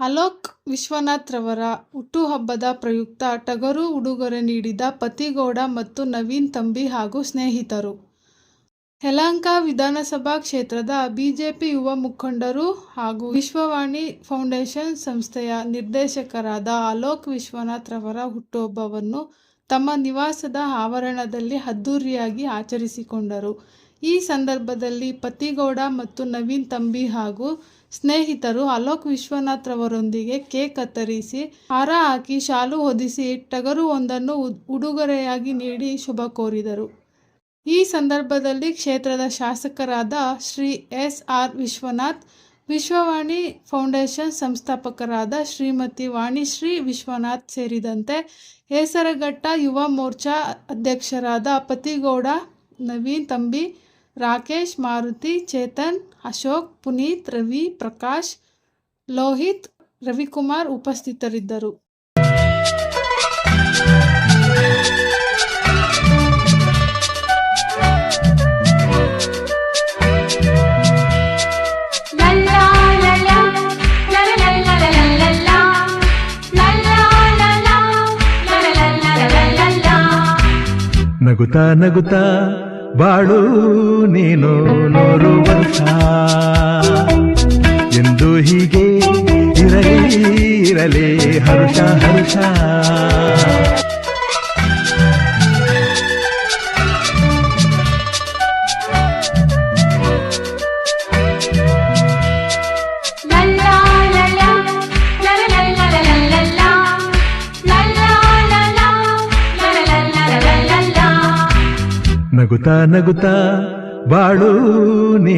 ಅಲೋಕ್ ವಿಶ್ವನಾಥ್ ರವರ ಹುಟ್ಟುಹಬ್ಬದ ಪ್ರಯುಕ್ತ ಟಗರು ಉಡುಗೊರೆ ನೀಡಿದ ಪತಿಗೌಡ ಮತ್ತು ನವೀನ್ ತಂಬಿ ಹಾಗೂ ಸ್ನೇಹಿತರು. ಯಲಹಂಕ ವಿಧಾನಸಭಾ ಕ್ಷೇತ್ರದ ಬಿಜೆಪಿ ಯುವ ಮುಖಂಡರು ಹಾಗೂ ವಿಶ್ವವಾಣಿ ಫೌಂಡೇಶನ್ ಸಂಸ್ಥೆಯ ನಿರ್ದೇಶಕರಾದ ಅಲೋಕ್ ವಿಶ್ವನಾಥ್ ರವರ ಹುಟ್ಟುಹಬ್ಬವನ್ನು ತಮ್ಮ ನಿವಾಸದ ಆವರಣದಲ್ಲಿ ಅದ್ದೂರಿಯಾಗಿ ಆಚರಿಸಿಕೊಂಡರು. ಈ ಸಂದರ್ಭದಲ್ಲಿ ಪತಿಗೌಡ ಮತ್ತು ನವೀನ್ ತಂಬಿ ಹಾಗೂ ಸ್ನೇಹಿತರು ಅಲೋಕ್ ವಿಶ್ವನಾಥ್ ರವರೊಂದಿಗೆ ಕೇಕ್ ಕತ್ತರಿಸಿ, ಹಾರ ಹಾಕಿ ಶಾಲು ಹೊದಿಸಿ ಟಗರುವೊಂದನ್ನು ಒಂದನ್ನು ಉಡುಗೊರೆಯಾಗಿ ನೀಡಿ ಶುಭ ಕೋರಿದರು. ಈ ಸಂದರ್ಭದಲ್ಲಿ ಕ್ಷೇತ್ರದ ಶಾಸಕರಾದ Shri S R Vishwanath, Vishwavani foundation ಸಂಸ್ಥಾಪಕರಾದ ಶ್ರೀಮತಿ ವಾಣಿಶ್ರೀ ವಿಶ್ವನಾಥ್ ಸೇರಿದಂತೆ ಹೇಸರಘಟ್ಟ ಯುವ ಮೋರ್ಚಾ ಅಧ್ಯಕ್ಷರಾದ ಪತಿಗೌಡ, ನವೀನ್ ತಂಬಿ ರಾಕೇಶ್ ಮಾರುತಿ ಚೇತನ್ ಅಶೋಕ್ ಪುನೀತ್ ರವಿ ಪ್ರಕಾಶ್ ಲೋಹಿತ್ ರವಿಕುಮಾರ್ ಉಪಸ್ಥಿತರಿದ್ದರು. ನಗುತ್ತಾ ನಗುತ್ತಾ ಬಾಳು ನೀನು ನೂರು ವರ್ಷ ಎಂದು ಹೀಗೆ ಇರಲಿ ಇರಲಿ ಹರ್ಷ ಹರುಷ. ನಗುತ್ತಾ ನಗುತ್ತಾ ಬಾಳು ನೀನು